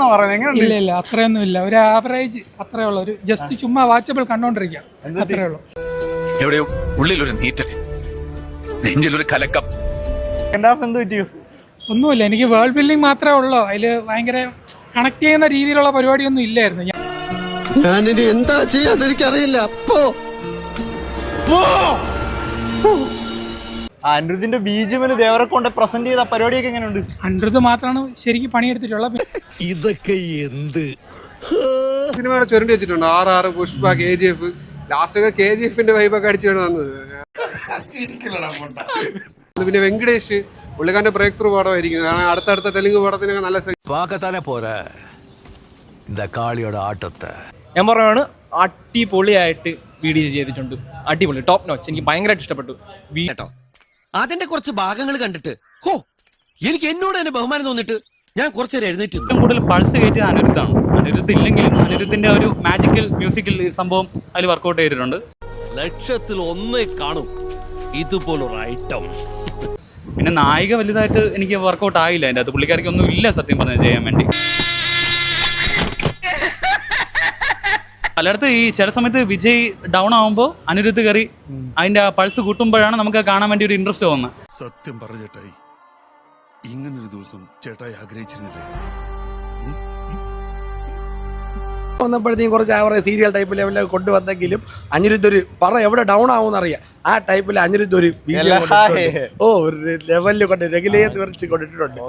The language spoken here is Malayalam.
എന്നാ പറയുന്നത്? എങ്ങനെയുണ്ട്? ഇല്ല ഇല്ല അത്രയൊന്നും ഇല്ല. ഒരു ആവറേജ് അത്രേ ഉള്ളൂ. ഒരു ജസ്റ്റ് ചുമ്മാ വാച്ചബിൾ കണ്ടോണ്ടിരിക്കാം. അത്രേ ഉള്ളൂ. എവിടെയോ ഉള്ളിലൊരു നീറ്റൽ നെഞ്ചിലൊരു കലക്കം. എന്ത് പറ്റിയോ? ഒന്നുമില്ല എനിക്ക് വേൾഡ് ബിൽഡിംഗ് മാത്രമേ ഉള്ളൂ. അതിൽ ഭയങ്കര കണക്ട് ചെയ്യുന്ന രീതിയിലുള്ള പരിപാടിയൊന്നും ഇല്ലായിരുന്നു. ഞാൻ ഞാനിനി എന്താ ചെയ്യാന്ന് എനിക്കറിയില്ല. പോ. ആ അനിരുദ്ധിന്റെ ദേവരെ കൊണ്ട് പ്രസന്റ് ചെയ്ത പരിപാടിയൊക്കെ എങ്ങനെയുണ്ട്? അനിരുദ്ധ് മാത്രമാണ് ശരിക്കും പണിയെടുത്തിട്ടുള്ള ഇതൊക്കെ എന്ത്? സിനിമയുടെ ചുരണ്ടി വെച്ചിട്ടുണ്ട്. R R Pushpa K G F. Last ഒക്കെ കെ ജി എഫിന്റെ വൈബൊക്കെ അടിച്ചാണ് വന്നത്. പിന്നെ വെങ്കടേഷ് പുള്ളിക്കാരന്റെ ബ്രേക്ക് ത്രൂ പാടമായിരിക്കും കാരണം അടുത്തടുത്ത തെലുങ്ക് പടത്തിനൊക്കെ നല്ല പാക്കത്താനെ പോരാ. കാളിയുടെ ആട്ടത്തെ. ഞാൻ പറയുകയാണ് അടിപൊളിയായിട്ട് വീഡിയോ ചെയ്തിട്ടുണ്ട്. അടിപൊളി ടോപ്പ് നോച്ച് എനിക്ക് ഭയങ്കരമായിട്ട് ഇഷ്ടപ്പെട്ടു. വീട്ടോ അതിന്റെ കുറച്ച് ഭാഗങ്ങൾ കണ്ടിട്ട്. ഹോ എനിക്ക് എന്നോട് തന്നെ ബഹുമാനം തോന്നിട്ട് ഞാൻ കുറച്ചേരം എഴുന്നേറ്റ്. ഏറ്റവും കൂടുതൽ പൾസ് കയറ്റിയത് അനിരുദ്ധാണ്. അനിരുദ്ധ് ഇല്ലെങ്കിലും അനിരുദ്ധിന്റെ ഒരു മാജിക്കൽ മ്യൂസിക്കൽ സംഭവം അതിൽ വർക്കൗട്ട് ചെയ്തിട്ടുണ്ട്. ലക്ഷത്തിൽ ഒന്നേ കാണും. ഇതുപോലൊരു ഐറ്റം പിന്നെ നായിക വലുതായിട്ട് എനിക്ക് വർക്കൗട്ട് ആയില്ല അതിന്റെ അത് പുള്ളിക്കാരിക്ക് ഒന്നും ഇല്ല സത്യം പറഞ്ഞാൽ ചെയ്യാൻ വേണ്ടി. പലയിടത്ത് ഈ ചില സമയത്ത് വിജയ് ഡൗൺ ആവുമ്പോൾ അനിരുദ്ധ് കയറി അതിന്റെ ആ പൾസ് കൂട്ടുമ്പോഴാണ് നമുക്ക് കാണാൻ വേണ്ടി ഒരു ഇൻട്രസ്റ്റ് തോന്നുന്നത്. സത്യം പറഞ്ഞു ചേട്ടായി. ഇങ്ങനൊരു ദിവസം ചേട്ടായി ആഗ്രഹിച്ചിരുന്നില്ലേ? വന്നപ്പോഴത്തേക്കും കുറച്ച് ആവറേജ് സീരിയൽ ടൈപ്പ് ലെവലിൽ കൊണ്ടുവന്നെങ്കിലും അനിരുദ്ധ ഒരു പറ എവിടെ ഡൗൺ ആവും അറിയാം. ആ ടൈപ്പിൽ അനിരുദ്ധ ഒരു. ഓ ഒരു ലെവലിൽ കൊണ്ട് രഗിലേ തീർച്ച കൊണ്ടിട്ടുണ്ട്.